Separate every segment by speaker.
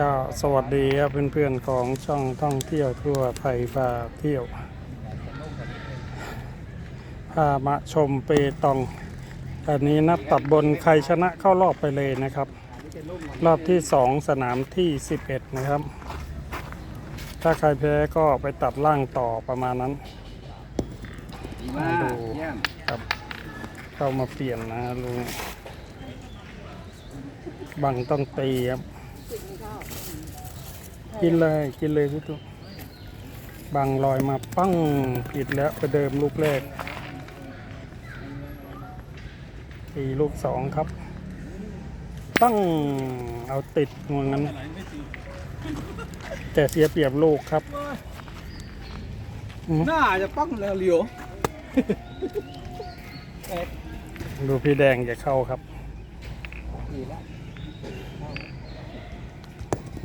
Speaker 1: ก็สวัสดีครับเพื่อนๆของช่องท่องเที่ยวทั่วไทยพาเที่ยวพามาชมเปตองอันนี้นับตัดบนใครชนะเข้ารอบไปเลยนะครับ รอบที่2สนามที่ 11 นะครับ ถ้าใครแพ้ก็ไปตัดล่างต่อประมาณนั้น
Speaker 2: มา
Speaker 1: ดูครับเข้ามาเปลี่ยนนะลุงบังต้องตีครับ กินเลยกินเลยพี่ตุ๊กบังลอยมาปั้งผิดแล้วไปเดิมลูกแรกตีลูกสองครับ ปั้งเอาติดงวงนั้น แต่เสียเปรียบลูกครับ
Speaker 2: น่าจะป้องแล้วเหลียว
Speaker 1: ดูพี่แดงจะเข้าครับ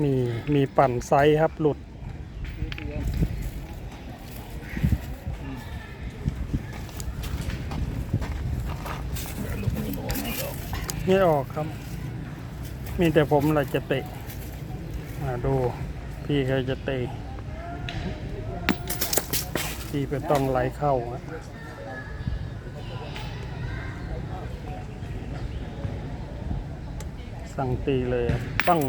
Speaker 1: มีมีปั่นไซส์ครับหลุด ไม่ออกครับ มีแต่ผมอะไรจะเตะอ่าดู พี่เขาจะเตะพี่ไปต้องไหลเข้าอะสั่งตีเลยปั้ง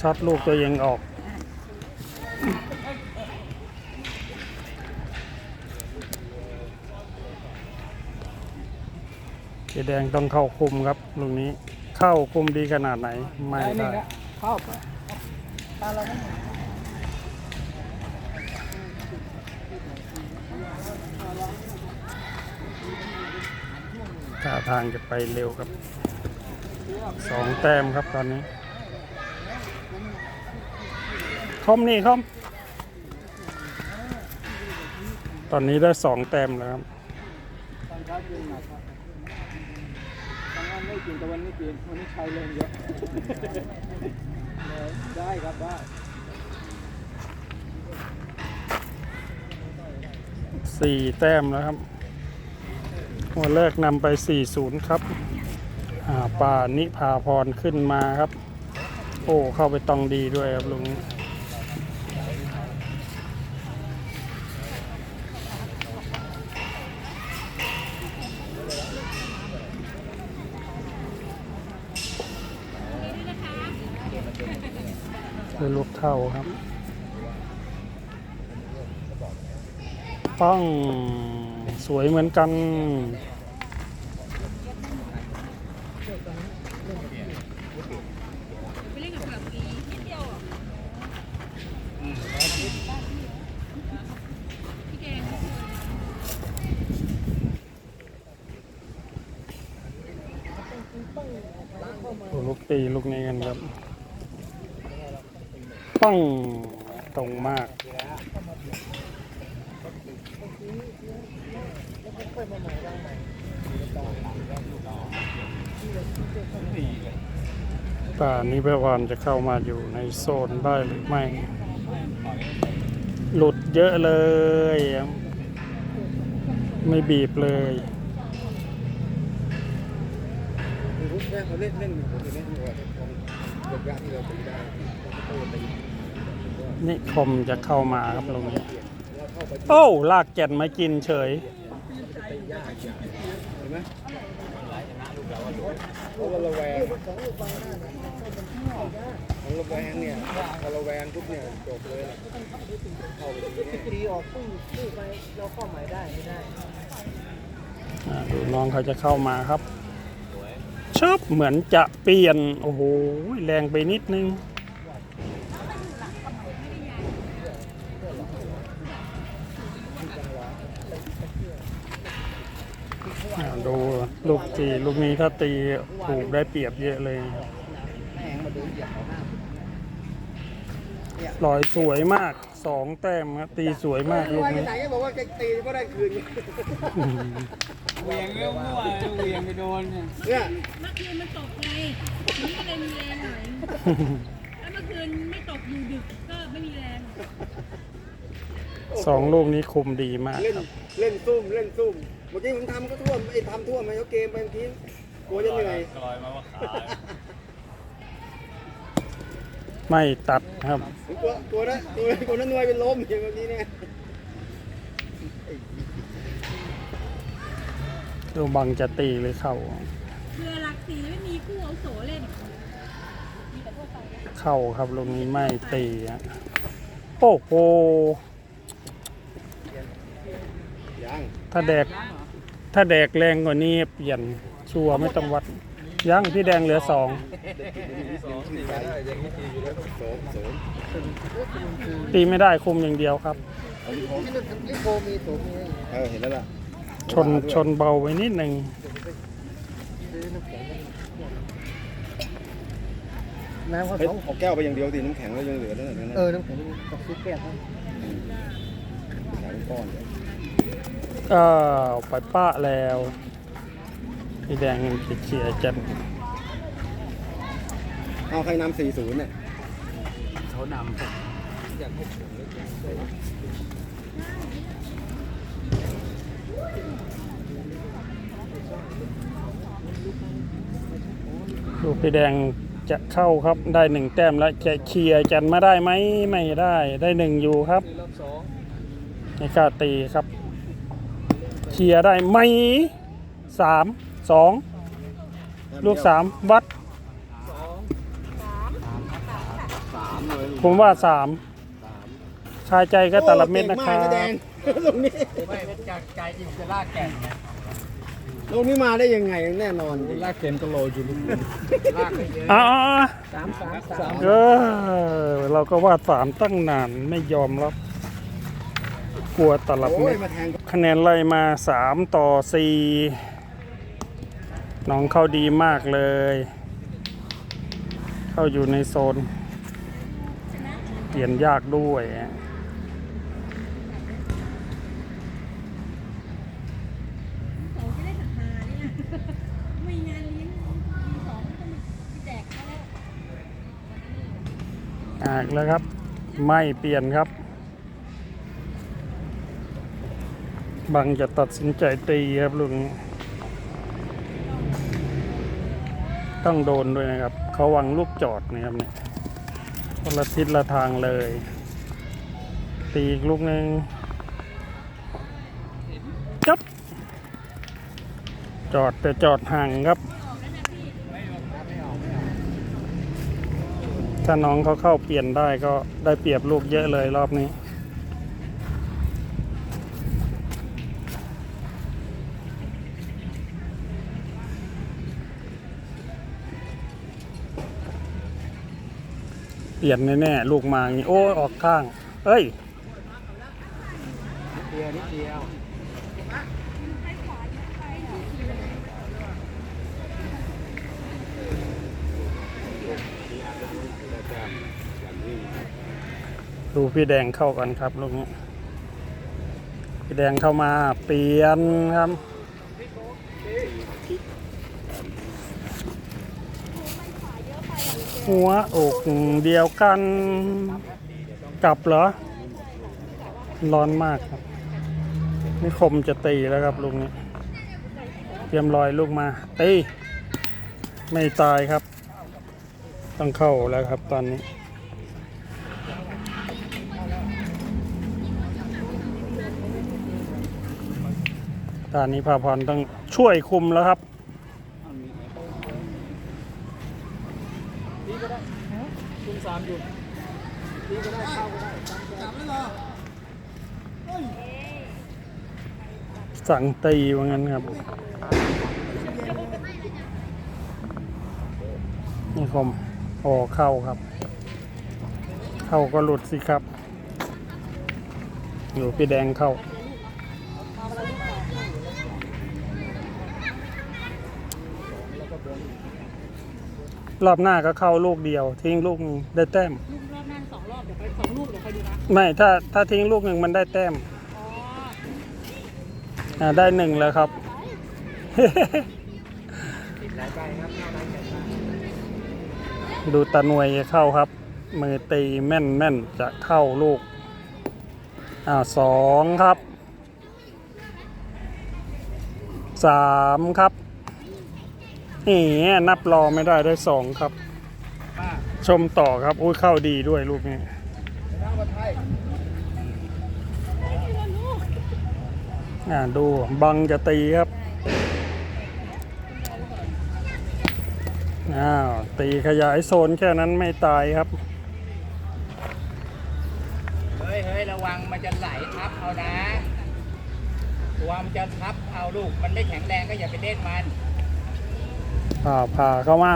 Speaker 1: ช็อตลูกตัวเองออกเจแดงต้องเข้าคุมครับลูกนี้เข้าคุมดีขนาดไหน ไม่ได้
Speaker 2: เข้าไปถ้าเรา
Speaker 1: ท่าทางจะไปเร็วครับสองแต้มครับตอนนี้ คอมนี่คอมตอนนี้ได้สองแต้มแล้วครับ
Speaker 2: ไม่กินแต่วันนี้กินวันนี้ใช้แรงเยอะได้ครับได้
Speaker 1: สี่แต้มแล้วครับหัวแรกนำไป 4-0 ครับอ่าป่านิพาพรขึ้นมาครับ โอ้ เข้าไปตองดีด้วยครับลุง คือลูกเท่าครับป้องสวยเหมือนกัน
Speaker 3: ล่นกับเผือกปี
Speaker 1: ลูกตีลูกนี้กันครับ ป้องตรงมาก ป่านี้พวันจะเข้ามาอยู่ในโซนได้หรือไม่ หลุดเยอะเลย ไม่บีบเลย
Speaker 2: เขาเล่นเล่นผมจะเล่นองยก ยาที่เราตีได้โตตี
Speaker 1: นิคมจะเข้ามาครับตรงนี้โอ้ลากแก่นมากินเฉย
Speaker 2: เห็นไหมเพราะว่าระแวงของระแวงเนี่ยพอระแวงปุ๊บเนี่ยจบเลยเข้าไปตรงนี้ตีออกตู้ตู้ไปเราเข้าหมายได้ไม่ได้
Speaker 1: อ่าดูน้องเขาจะเข้ามาครับ ชอบเหมือนจะเปลี่ยน โอ้โห แรงไปนิดนึง ดูลูกตีลูกนี้ถ้าตีถูกได้เปรียบเยอะเลยลอยสวยมาก สองแต้มครับตีสวยมากลูก
Speaker 2: ว่า
Speaker 1: นี้
Speaker 2: ไหนก็บอกว่าแกตีก็ได้คืน
Speaker 4: เหวียงเรื่องมั่วเหวียงไปโดนเนี่ย
Speaker 2: เนี่ย
Speaker 3: เมื่อคืนมันตกไงวันนี้ก็เลยมีแรงหน่อย แล้วเมื่อคืนไม่ตกอยู่ดึกก็ไม่มีแรง
Speaker 1: สองลูกนี้คุมดีมาก
Speaker 2: เล่น
Speaker 1: ครับ
Speaker 2: เล่นซุ่มเล่นซุ่มเมื่อกี้ผมทำก็ท่วมไอ้ทำท่วมไปเขาเกมไปเมื่อกี้กลัวจะเหนื่อย
Speaker 4: ลอยมาว่าขา
Speaker 1: ไม่ตัดครับ
Speaker 2: ตัวตัวนั้นตัวตัวนั้นนวยเป็นลมอย่างแบบนี้เนี่ย
Speaker 1: ดูบังจะตีหรือเข้า
Speaker 3: เรือหลักสีไม่มีคู่เอาโสเล่น
Speaker 1: เข้าครับลูกนี้ไม่ตีอะโอ้โหถ้าแดก ถ้าแดกแรงกว่านี้เปลี่ยนชัวร์ไม่ต้องวัด ยังพี่แดงเหลือสอง
Speaker 2: สองสี่ได้ยังไม่ตีอยู่แล้วสองสอง
Speaker 1: ตีไม่ได้คุมอย่างเดียวครับ
Speaker 2: นี่โคมีตัวมีเออเห็นแล้วล่ะ
Speaker 1: ชนชนเบาไว้นิดหนึ่ง
Speaker 2: น้ำเขาสองเอาแก้วไปอย่างเดียวสิน้ำแข็งเรายังเหลือนั่นน่ะเออน้ำแข็งกับซุปแก้วเขาแข็งก้อนเลย
Speaker 1: เออไปป้าแล้ว พี่แดงเขียร์จัน
Speaker 2: เอาใครนำสี่ศูนย์เนี่ย
Speaker 4: เขานำอยากให้ผม
Speaker 1: ดูพี่แดงจะเข้าครับได้หนึ่งแต้มแล้วจะเคลียร์จันมาได้ไหมไม่ได้ได้หนึ่งอยู่ครับ
Speaker 4: รอบสอง
Speaker 1: ไม่กล้าตีครับ เคลียร์ได้ไหมสาม สองลูกสามวัด
Speaker 2: สามเลย
Speaker 1: ผมว่าสามคาใจก็แต่ละเม็ดนะครั
Speaker 2: โอ้
Speaker 1: บ
Speaker 2: เก่งมากแดงตรงนี้
Speaker 4: ไม่จากใจจริงจะลากแก่น
Speaker 2: ตรงนี้มาได้ยังไงแน่นอนดิ
Speaker 4: ลากแก่นก็โลอยู่ลูกลากไม่เยอะ
Speaker 1: อ่า
Speaker 2: สามสามสาม
Speaker 1: เออเราก็ว่าสามตั้งนานไม่ยอมรับกลัวตลับ
Speaker 2: โอ้
Speaker 1: เม็
Speaker 2: ย
Speaker 1: ด
Speaker 2: มาแทง
Speaker 1: คะแนนไล่มาสามต่อสี่ น้องเข้าดีมากเลย เข้าอยู่ในโซน เปลี่ยนยากด้วย
Speaker 3: โสจะได้ศรัทธาเนี่ยมีงานเลี้ยงมีสองก็ต้องมีแล้ว
Speaker 1: อ่ากแล้วครับ ไม่เปลี่ยนครับ บังจะตัดสินใจตีครับลุง ต้องโดนด้วยนะครับ เขาวังลูกจอดนะครับเนี่ยคนละทิศละทางเลย ตีอีกลูกหนึ่งจับ จอดแต่จอดห่างครับ ถ้าน้องเขาเข้าเปลี่ยนได้ก็ได้เปรียบลูกเยอะเลยรอบนี้ ลี่ยนแน่ๆลูกมาอย่างนี้โอ้ยออกข้าง เอ้ย
Speaker 2: เดียวนิดเดียว
Speaker 1: ดูพี่แดงเข้ากันครับลูกนี้พี่แดงเข้ามาเปลี่ยนครับ หัวอกเดียวกัน กลับเหรอ ร้อนมากครับ นี่คมจะตีแล้วครับลูกนี้ เตรียมลอยลูกมา ตีไม่ตายครับ ต้องเข้าแล้วครับตอนนี้ตอนนี้พาพรต้องช่วยคุมแล้วครับ
Speaker 4: สามอยู่
Speaker 1: สั่งตีว่างั้นครับนี่คมโอ้เข้าครับ เข้าก็หลุดสิครับอยู่พี่แดงเข้า รอบหน้าก็เข้าลูกเดียว ทิ้งลูกหนึ่งได้แต้ม
Speaker 3: ลูกรอบหน้าสองรอบเดี๋ยวไปสองลูกเดี๋ยวคอยดูนะ
Speaker 1: ไม่ถ้าถ้าทิ้งลูกหนึ่งมันได้แต้ม
Speaker 3: อ๋อ
Speaker 1: อ่าได้หนึ่งแล้วครับดูตาหน่วยเข้าครับ มือตีแม่นแม่นจะเข้าลูกอ่าสองครับสามครับ นี่นับรอไม่ได้ได้สองครับ ชมต่อครับอุ้ยเข้าดีด้วยลูกนี้
Speaker 2: น้ำมันไทย
Speaker 1: อ่าดูบังจะตีครับอ้าวตีขยายโซนแค่นั้นไม่ตายครับ
Speaker 4: เฮ้ยเฮ้ยระวังมันจะไหลทับเอานะตัวมันจะทับเอาลูก มันไม่แข็งแรงก็อย่าไปเล่นมัน
Speaker 1: ผ่าผ่าเข้ามา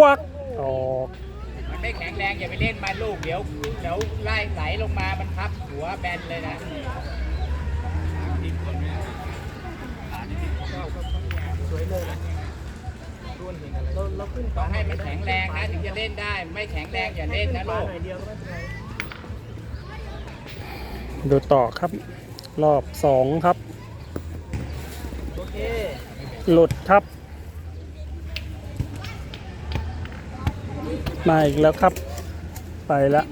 Speaker 1: วักออก
Speaker 4: มันไม่แข็งแรงอย่าไปเล่นมันลูกเดี๋ยวเดี๋ยวไล่ไหลลงมามันทับหัวแบนเลยนะ
Speaker 2: สวยเลยนะด้วนเห็นอะไรเราเราขึ้น
Speaker 4: ต้องให้มันแข็งแรงนะถึงจะเล่นได้ไม่แข็งแรงอย่าเล่นนะ
Speaker 2: ปลา
Speaker 4: ลูก
Speaker 2: หน่อยเดียวก็ไม่เป็นไร
Speaker 1: ดูต่อครับ รอบสองครับ
Speaker 2: โอเค
Speaker 1: หลุดครับ มาอีกแล้วครับ ไปแล้ว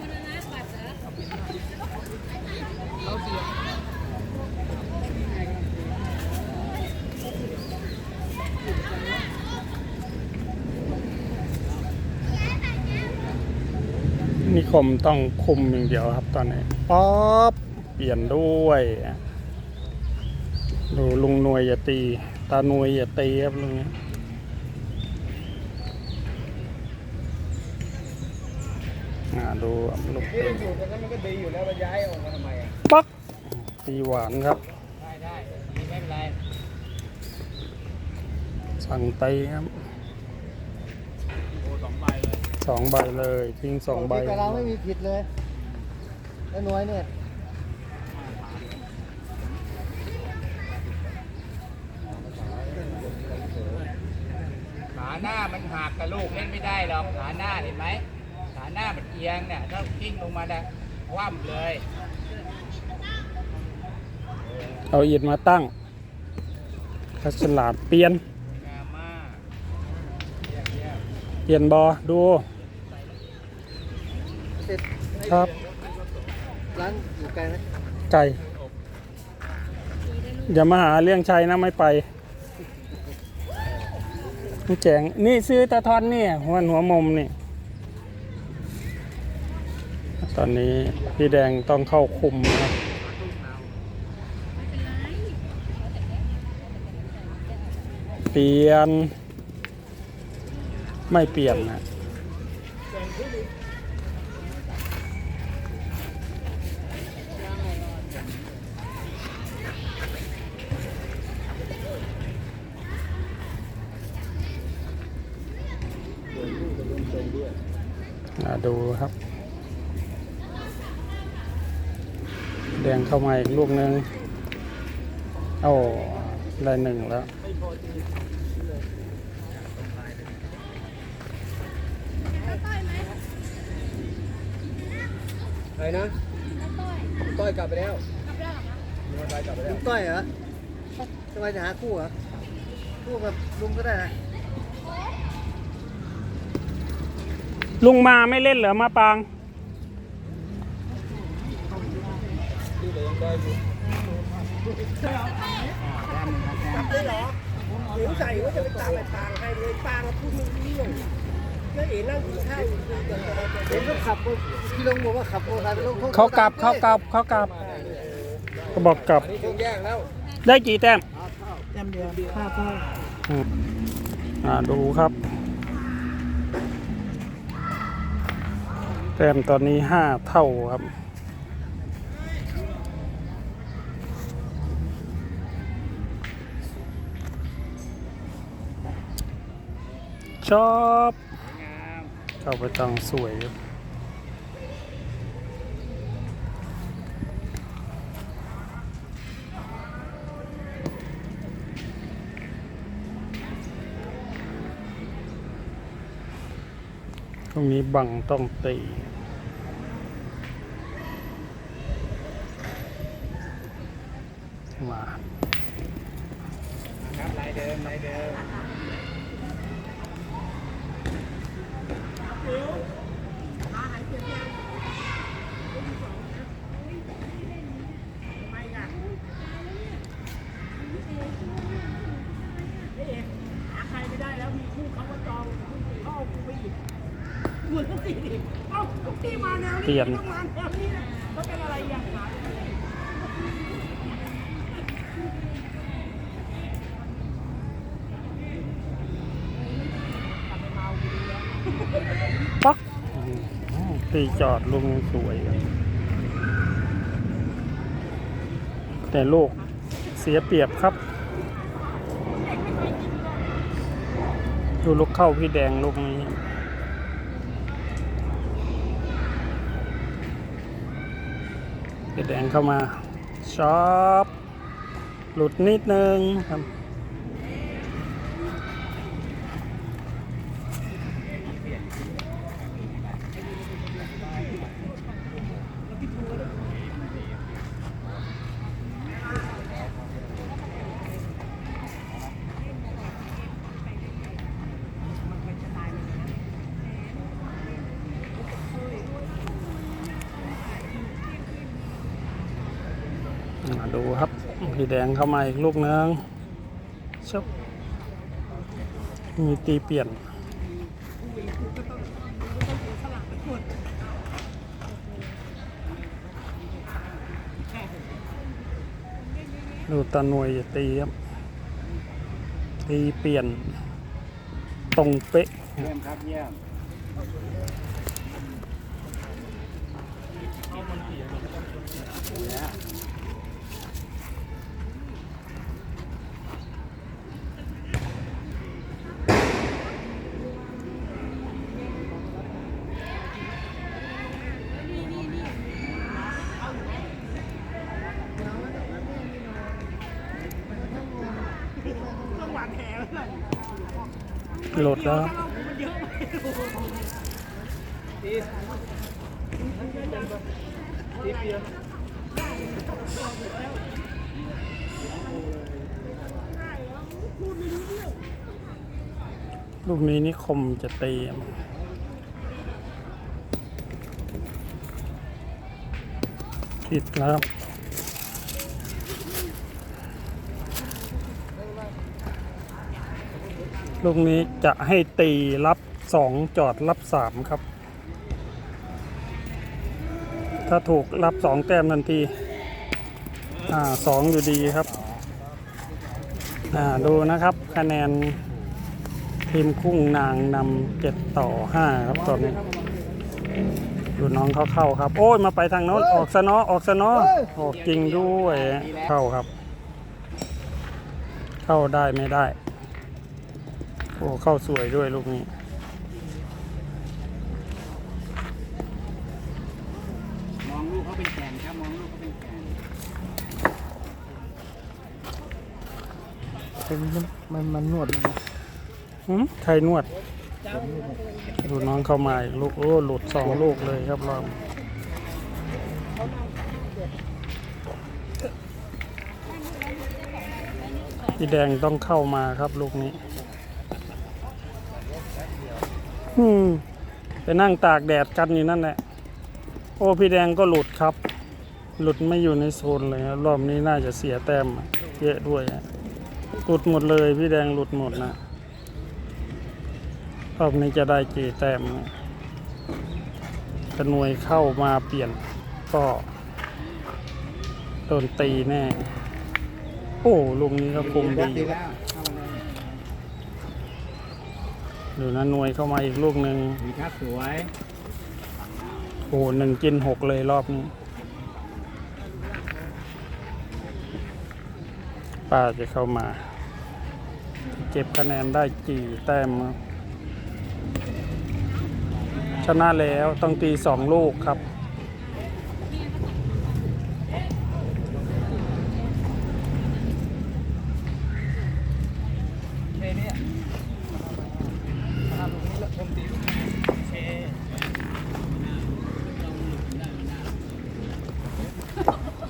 Speaker 1: นิคมต้องคุมอย่างเดียวครับตอนนี้ป๊อปเปลี่ยนด้วย ดูลุงหนวยอย่าตี ตาหนวยอย่าตีครับลุงนี้อ่า ดูลูก
Speaker 2: นี่
Speaker 1: ตี
Speaker 2: มันอยู่กันนั้นมันก็ดีอยู่แล้วมันย้ายออกมาทำไมอะ
Speaker 1: ปักตีหวานครับ
Speaker 4: ได้ได้ไม่เป็นไร
Speaker 1: สั่งตีครับสองใบเลยทิ้งสองใบ
Speaker 2: แต่เราไม่มีผิดเลยไอ้น้อยเนี่ย
Speaker 4: ขาหน้ามันหักกับลูกเล่นไม่ได้หรอกขาหน้าเห็นไหมขา หน้ามันเอียงเนี่ยถ้ากิ้งลงมาเนี่ยคว่ำเลย
Speaker 1: เอาอิฐมาตั้งถ้าฉลาดเปลี่ยน
Speaker 4: งามมาก
Speaker 1: เปลี่ยนบอดู
Speaker 2: เสร็จ
Speaker 1: ครับ
Speaker 2: ร้านอยู่ไกลไหม
Speaker 1: ไก่อย่ามาหาเรื่องชัยนะไม่ไปนี่แจงนี่ซื้อตะทอนนี่หัวหัวมุมนี่ ต อนนี้พี่แดงต้องเข้าคุมนะเปลี่ยน ไม่เปลี่ยนนะดูครับ แดงเข้ามาอีกลูกหนึ่งโอ้ได้หนึ่งแล้ว
Speaker 2: ใครนะต้อยกลับไปแล้วกลับไปแล้วลุงต้อยเหรอทำไมจะหาคู่เหรอ คู่กับลุงก็ได้นะ
Speaker 1: ลุงมาไม่เล่นเหรอมาปาง
Speaker 2: ได้หรอหนูใส่ว่าจะไปตามไอ้ปางให้เลยปางพูดไม่รู้เรื่องก็เอ๋นั่งกินข้าวอยู่เห็นเขาขับพี่ลงบอกว่าขับโอเตอร์ไซค์
Speaker 1: เขากลับเขากลับเขากลับบอกกลับ
Speaker 2: นี่คงแย่งแล้ว
Speaker 1: ได้กี่แต้ม
Speaker 2: แต้มเดียวห้าเท่า
Speaker 1: อ่าดูครับ แต้มตอนนี้ห้าเท่าครับ ชอบ
Speaker 4: งาม
Speaker 1: เข้าไปตังสวยครับตรงนี้บังต้องตีมา
Speaker 4: ครับลายเดิมลายเดิม
Speaker 3: ใครไม่ได้แล้วมีคู่ เขาก็จองเขาเอากูไปอีก
Speaker 2: กวนทุกทีดิเอ้าทุกทีมาแนว
Speaker 1: เปลี่ยน
Speaker 2: ต้องมาแนวนี้นะเขาเป็นอะไรอย่างไร
Speaker 1: ป๊อกอืมตีจอดลุงสวยครับแต่ลูกเสียเปรียบครับ ดูลูกเข้าพี่แดงลูกนี้ แดงเข้ามาช็อปหลุดนิดนึงครับ มาดูครับ พี่แดงเข้ามาอีกลูกนึงชบมีตีเปลี่ยน ดูตาหน่วยตีครับตีเปลี่ยน ตรงเป๊ะ
Speaker 4: เยี่ยมครับเยี่ยม
Speaker 2: ต้องหวานแหไว้เลย
Speaker 1: โหลดแล้วลูกนี้นิคมจะเตียมผิดแล้วครับ ลูกนี้จะให้ตีรับสองจอดรับสามครับ ถ้าถูกรับสองแต้มทันที อ่าสองอยู่ดีครับ อ่าดูนะครับคะแนนทีมคุ้งนางนำเจ็ดต่อห้าครับตอนนี้ ดูน้องเขาเข้าครับ โอ้ยมาไปทางโน้นออกสนอออกสนอออกจริงด้วยเข้าครับ เข้าได้ไม่ได้ โอ้เข้าสวยด้วยลูกนี้
Speaker 4: มองลูกเขาเป็นแกนครับมองลูกเขาเป็นแกน
Speaker 2: มันมันนวดมัน
Speaker 1: หืมใครนวด ดูน้องเข้ามาอีกลูกโอ้หลุดสองลูกเลยครับรอบพี่แดงต้องเข้ามาครับลูกนี้ อืมไปนั่งตากแดดกันอยู่นั่นแหละ โอ้พี่แดงก็หลุดครับ หลุดไม่อยู่ในโซนเลยครับรอบนี้น่าจะเสียแต้มเยอะด้วยหลุดหมดเลย พี่แดงหลุดหมดนะรอบนี้จะได้กี่แต้มนะกระนวยเข้ามาเปลี่ยนก็โดนตีแน่ โอ้ลุงนี้ก็คุมดี
Speaker 4: ดีแล้วเข้ามาเลย
Speaker 1: ดูนะหน่วยเข้ามาอีกลูกหนึ่ง
Speaker 4: ดีครับสวย
Speaker 1: โอ้หนึ่งกินหกเลยรอบนี้ป้าจะเข้ามา เก็บคะแนนได้กี่แต้มครับชนะแล้วต้องตีสองลูกครับ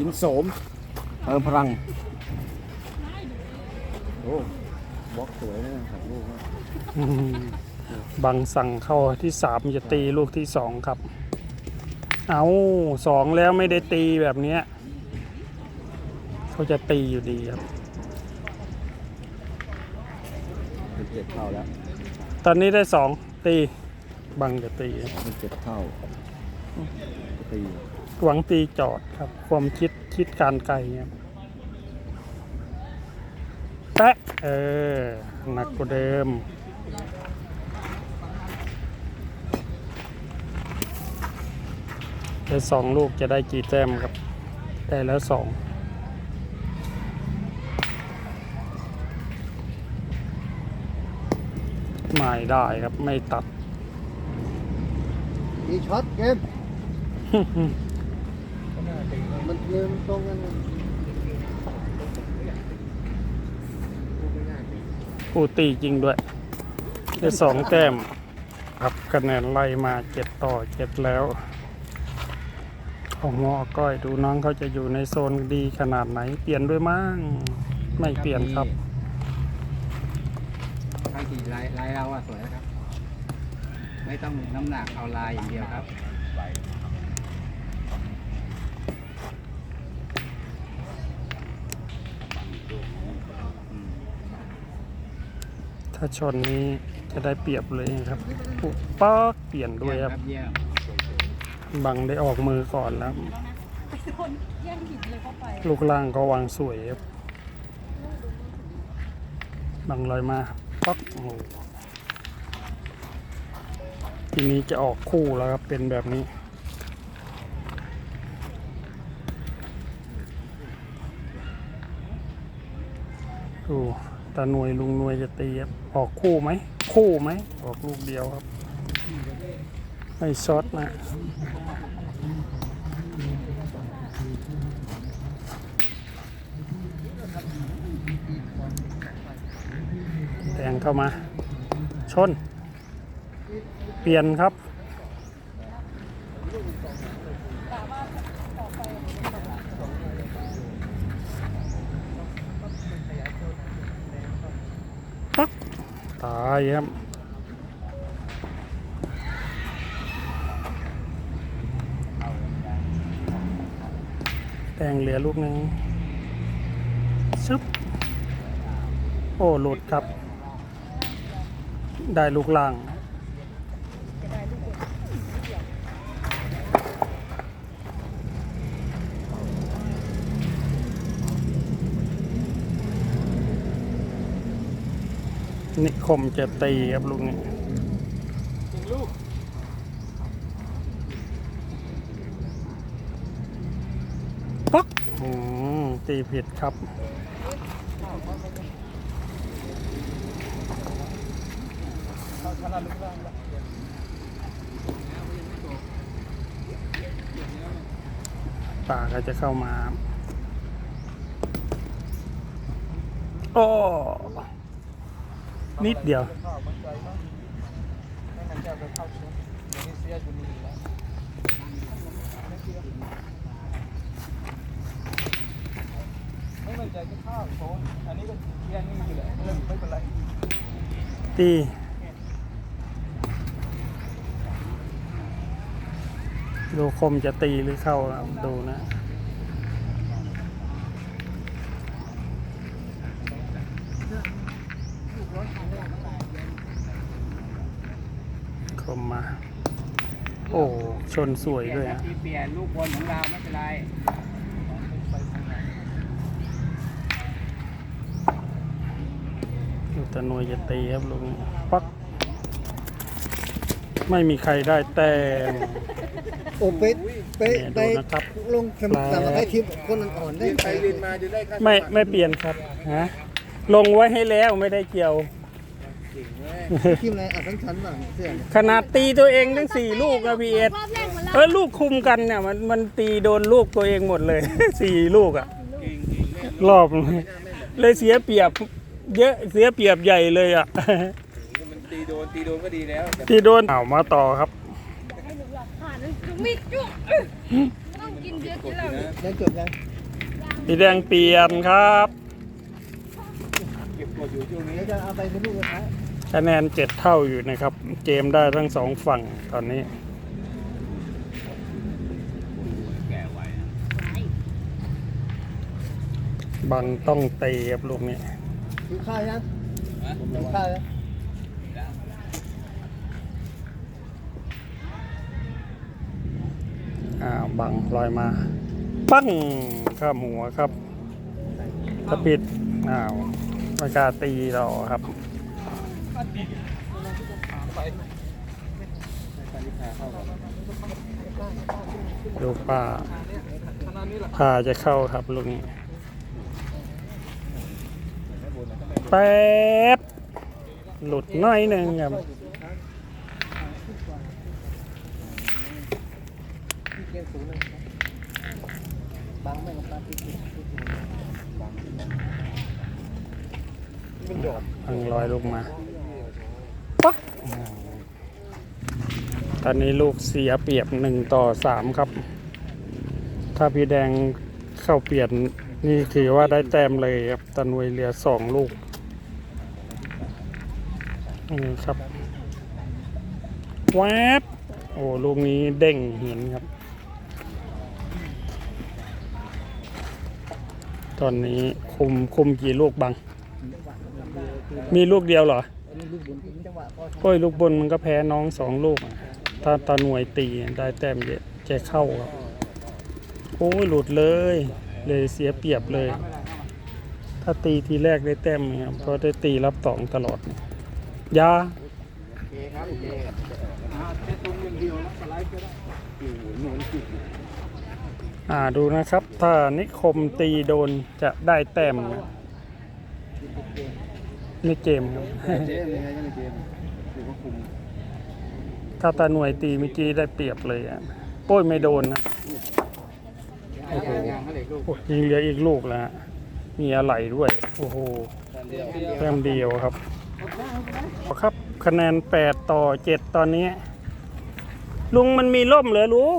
Speaker 2: กินโสมเติมพลัง โอ้บล็อกสวยนะครับลูก
Speaker 1: อืมบังสั่งเข้าที่สามจะตีลูกที่สองครับ เอาสองแล้วไม่ได้ตีแบบเนี้ยเขาจะตีอยู่ดีครับ
Speaker 2: เป็นเจ็ดเข้าแล้ว
Speaker 1: ตอนนี้ได้สองตี บังจะตี
Speaker 2: มันเจ็บเท่าตี
Speaker 1: หวังตีจอดครับ ความคิดคิดการไกลครับแปะเออหนักกว่าเดิมได้สองลูกจะได้กี่แต้มครับ ได้แล้วสองไม่ได้ครับไม่ตัด
Speaker 2: มีช็อตเกม มันเงินตรงกันนะ
Speaker 1: ผู้ตีจริงด้วย ได้สองแต้มครับคะแนนไล่มาเจ็ดต่อเจ็ดแล้วของหมอก้อยดูน้องเขาจะอยู่ในโซนดีขนาดไหน เปลี่ยนด้วยมั้งไม่เปลี่ยนครับ
Speaker 4: ข้างกี่ลายลายเราอะสวยนะครับ ไม่ต้องน้ำหนักเอาลายอย่างเดียวครับ
Speaker 1: ถ้าชนนี้จะได้เปรียบเลยครับปุ๊บป๊อกเปลี่ยนด้วยครับ
Speaker 4: เยี่ยม
Speaker 1: บังได้ออกมือก่อนแล้ว
Speaker 3: ไปโดนแย่งหินเลยเข้าไป
Speaker 1: ลูกล่างก็วางสวยครับ บังลอยมาป๊อกโอ้โหทีนี้จะออกคู่แล้วครับ เป็นแบบนี้ ดู ตาหน่วยลุงหน่วยจะตีครับออกคู่ไหม คู่ไหม ออกลูกเดียวครับ ไม่ช็อตนะแทงเข้ามา ชน เปลี่ยนครับ ปักตาย ครับแทงเหลือลูกหนึ่งชึบ โอ้ หลุดครับ ได้ลูกล่าง นิคมจะตีครับลูกนี้ป๊อกอืมตีผิดครับป่าก็จะเข้ามา โอ้ นิดเดียวตีดูคมจะตีหรือเข้าดูนะ คมมา โอ้ ชนสวยด้วย
Speaker 4: เปลี่ยน
Speaker 1: นะ
Speaker 4: ที่เปลี่ยนลูกบอลของเราไม่เป็นไร
Speaker 1: ดูแตะนวยจะตีครับลุงปัก ไม่มีใครได้แต้ม
Speaker 2: โอ้เป๊ะเป๊ะ
Speaker 1: เนี่ยดู
Speaker 2: ได้
Speaker 1: นะครับ
Speaker 2: ลงสมัครสมัครให้ทีมคนอ่อนๆได้ไปเรียนมา
Speaker 1: ไม่ไม่เปลี่ยนครับฮะลงไว้ให้แล้วไม่ได้เกี่ยว
Speaker 2: ทีมอะไรอะทั้งชั้นบ้างเสื้อเนี่ย
Speaker 1: ขนาดตีตัวเองทั้งสี่ลูกนะพีเอส
Speaker 3: รอบแรกมัน
Speaker 1: เออลูกคุมกันเนี่ยมันมันตีโดนลูกตัวเองหมดเลย สี่ลูกอะรอบเลยเลยเสียเปรียบ เยอะเสียเปรียบใหญ่เลยอะ
Speaker 4: ตีโดนตีโดนก็ดีแล้ว
Speaker 1: ที่โดนเอามาต่อครับ
Speaker 3: ให้หนูหลับผ่านเลยจุ๊มิดจุ๊เอ้ยไม่ต้องกินเยอะกินเหล้าดิ
Speaker 2: ยังจบยัง
Speaker 1: พี่แดงเปลี่ยนครับ
Speaker 2: เดี๋ยวจะเอาไปเป็นลูกกระทะ
Speaker 1: คะแนนเจ็ดเท่าอยู่นะครับ เกมได้ทั้งสองฝั่งตอนนี้บังต้องเตะครับลูกนี้
Speaker 2: กิงข้าวยังกิงข้าวยัง
Speaker 1: อ้าวบังลอยมา ปั้งข้ามหัวครับสปิดอ้าวอากาตีเราครับ ลูป้าพาจะเข้าครับลุงแป๊บหลุดน้อยหนึ่งครับ
Speaker 2: บังไม่กับปลาติด
Speaker 1: บังลอยลูกมาปัก ตอนนี้ลูกเสียเปรียบหนึ่งต่อสามครับ ถ้าพี่แดงเข้าเปลี่ยนนี่ถือว่าได้แต้มเลยครับตะนวยเหลือสองลูกนี่ครับแวบโอ้ลูกนี้เด้งเห็นครับ ตอนนี้คุมคุมกี่ลูกบัง มีลูกเดียวเหรอโอ้ยลูกบนมันก็แพ้น้องสองลูกอะ ถ้าตาหน่วยตีได้แต้มเยอะแกเข้าครับ โอ้ยหลุดเลย เลยเสียเปรียบเลย ถ้าตีทีแรกได้แต้มครับเพราะได้ตีรับสองตลอดยา
Speaker 4: อ่า
Speaker 2: ดูนะ
Speaker 1: ครับ ถ้านิคมตีโดนจะได้แต้มนะในเกมครับ
Speaker 2: ถ้า
Speaker 1: ตาหน่วยตีเมื่อกี้ได้เปรียบเลยอะโป้ยไม่โดนนะ
Speaker 4: โอ้โหยิงเหลื
Speaker 1: ออีกลูกแล้วฮะมีอะไรด้วย โอ้โห
Speaker 4: เดียว
Speaker 1: แต้มเดียวครับครับคะแนน 8 ต่อ 7 ตอนนี้ ลุงมันมีล่มเหรอลุง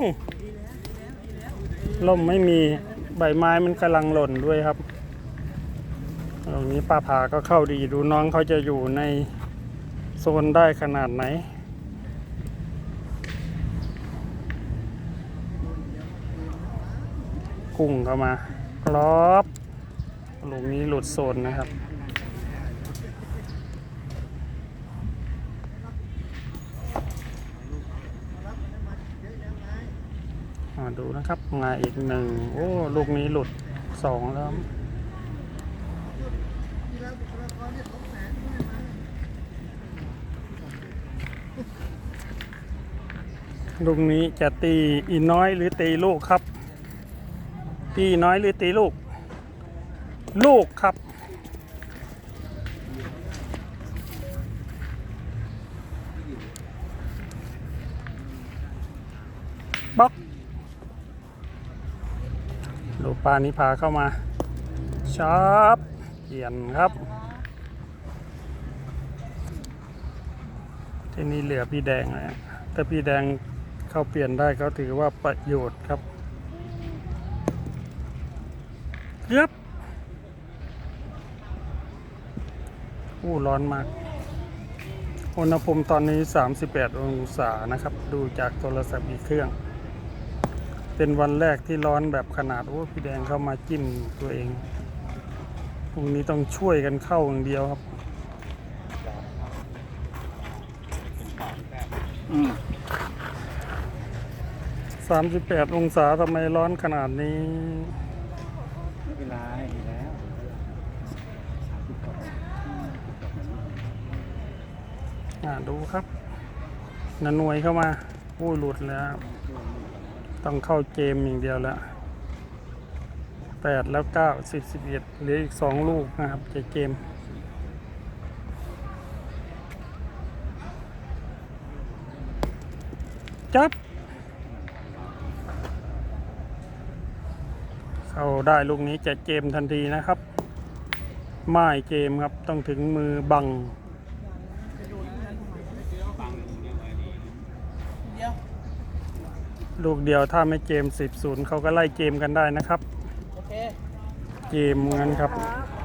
Speaker 1: ล่มไม่มีใบไม้มันกำลังหล่นด้วยครับตรงนี้ป้าผาก็เข้าดีดูน้องเขาจะอยู่ในโซนได้ขนาดไหน กุ้งเข้ามาครอบลูกนี้หลุดโซนนะครับ มาดูนะครับมาอีกหนึ่งโอ้ลูกนี้หลุดสองแล้วลูกนี้จะตีอีน้อยหรือตีลูกครับ ตีน้อยหรือตีลูก ลูกครับ บล็อกลูกปลานี้พาเข้ามาชาร์ปเขียนครับ ที่นี่เหลือพี่แดงนะถ้าพี่แดงเขาเปลี่ยนได้ก็ถือว่าประโยชน์ครับ เกือบอู้ร้อนมาก อุณหภูมิตอนนี้ 38 องศานะครับ ดูจากโทรศัพท์อีกเครื่อง เป็นวันแรกที่ร้อนแบบขนาด โอ้พี่แดงเข้ามาจิ้มตัวเอง พรุ่งนี้ต้องช่วยกันเข้าอย่างเดียวครับ38องศาทำไมร้อนขนาดนี้
Speaker 2: เป็นไรดีแล้ว
Speaker 1: อ่าดูครับนนหน่วยเข้ามาอู้หลุดแล้ว ต้องเข้าเกมอย่างเดียวแล้วแปดแล้วเก้าสิบสิบเอ็ดเหลืออีกสองลูกนะครับจะเกมจับ เข้าได้ลูกนี้จะเกมทันทีนะครับ ไม่เกมครับต้องถึงมือบังลูกเดียวถ้าไม่เกม 10 0เขาก็ไล่เกมกันได้นะครับ
Speaker 2: โอเค
Speaker 1: เกมงั้นครับ
Speaker 2: ครับ